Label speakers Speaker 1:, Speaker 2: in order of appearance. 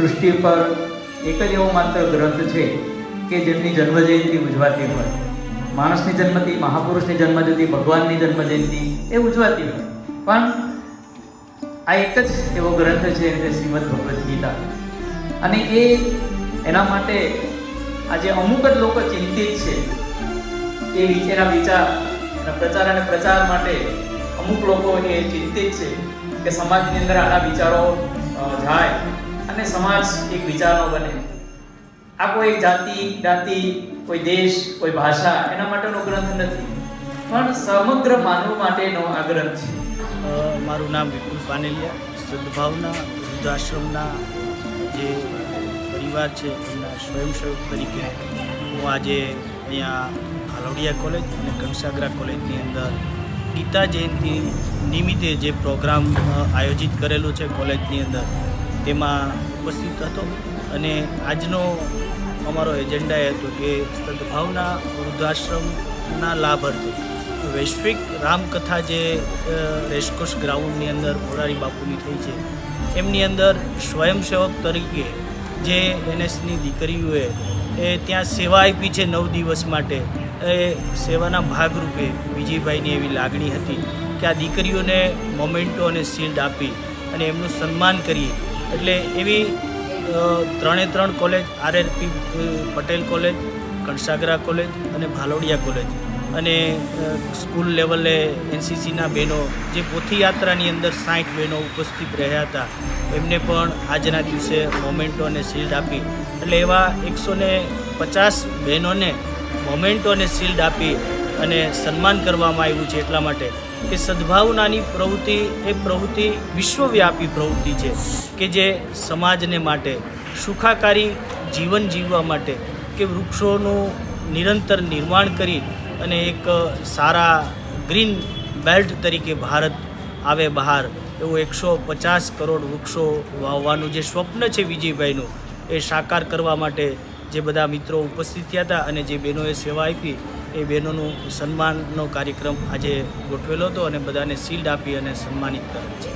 Speaker 1: સૃષ્ટિ પર એક જ એવો માત્ર ગ્રંથ છે કે જેમની જન્મજયંતિ ઉજવાતી હોય. માણસની જન્મથી, મહાપુરુષની જન્મજયંતિ ભગવાનની જન્મજયંતિ એ ઉજવાતી હોય. પણ આ એક જ એવો ગ્રંથ છે એટલે શ્રીમદ ભગવદ્ ગીતા. અને એ એના માટે આજે અમુક જ લોકો ચિંતિત છે. એ એના વિચાર એના પ્રચાર અને પ્રચાર માટે અમુક લોકો એ ચિંતિત છે કે સમાજની અંદર આના વિચારો જાય. અને સમાજ એક વિચારનો બને. આ કોઈ જાતિ જ્ઞાતિ કોઈ દેશ, કોઈ ભાષા એના માટેનો ગ્રંથ નથી. પણ સમગ્ર માનવ માટેનો આ ગ્રંથ છે.
Speaker 2: મારું નામ વિપુલ પાનેલિયા. સદભાવના વૃદ્ધાશ્રમના જે પરિવાર છે, એમના સ્વયંસેવક તરીકે હું આજે અહીંયા હાલોડિયા કોલેજ અને કંસાગરા કોલેજની અંદર ગીતા જયંતિ નિમિત્તે જે પ્રોગ્રામ આયોજિત કરેલું છે કોલેજની અંદર. તેમાં ઉપસ્થિત હતો. અને આજનો અમારો એજન્ડા એ હતો કે સદભાવના વૃદ્ધાશ્રમના લાભાર્થી વૈશ્વિક રામકથા જે રેસકોર્સ ગ્રાઉન્ડની અંદર મોરારી બાપુની થઈ છે, એમની અંદર સ્વયંસેવક તરીકે જે એનએસની દીકરીઓએ, એ ત્યાં સેવા આપી છે નવ દિવસ માટે. એ સેવાના ભાગરૂપે વિજયભાઈની એવી લાગણી હતી કે આ દીકરીઓને મોમેન્ટો અને શિલ્ડ આપી અને એમનું સન્માન કરીએ. એટલે એવી ત્રણે ત્રણ કોલેજ આરએરપી પટેલ કોલેજ, કણસાગરા કોલેજ અને ભાલોડિયા કોલેજ. અને સ્કૂલ લેવલે એનસીસીના બહેનો, જે પોથીયાત્રાની અંદર સાઠ બહેનો ઉપસ્થિત રહ્યા હતા, એમને પણ આજના દિવસે મોમેન્ટો અને શિલ્ડ આપી. એટલે એવા એકસો ને પચાસ બહેનોને મોમેન્ટો અને શિલ્ડ આપી અને સન્માન કરવામાં આવ્યું છે એટલા માટે. કે સદભાવનાની પ્રવૃત્તિ એ પ્રવૃત્તિ વિશ્વવ્યાપી પ્રવૃત્તિ છે કે જે સમાજને માટે, સુખાકારી જીવન જીવવા માટે કે વૃક્ષોનું નિરંતર નિર્માણ કરી અને એક સારા ગ્રીન બેલ્ટ તરીકે ભારત આવે બહાર, એવું એકસો પચાસ કરોડ વૃક્ષો વાવવાનું જે સ્વપ્ન છે વિજયભાઈનું, એ સાકાર કરવા માટે જે બધા મિત્રો ઉપસ્થિત થયા હતા અને જે બહેનોએ સેવા આપી એ બહેનોનું સન્માનનો કાર્યક્રમ આજે ગોઠવેલો હતો અને બધાને શિલ્ડ આપી અને સન્માનિત કરે છે.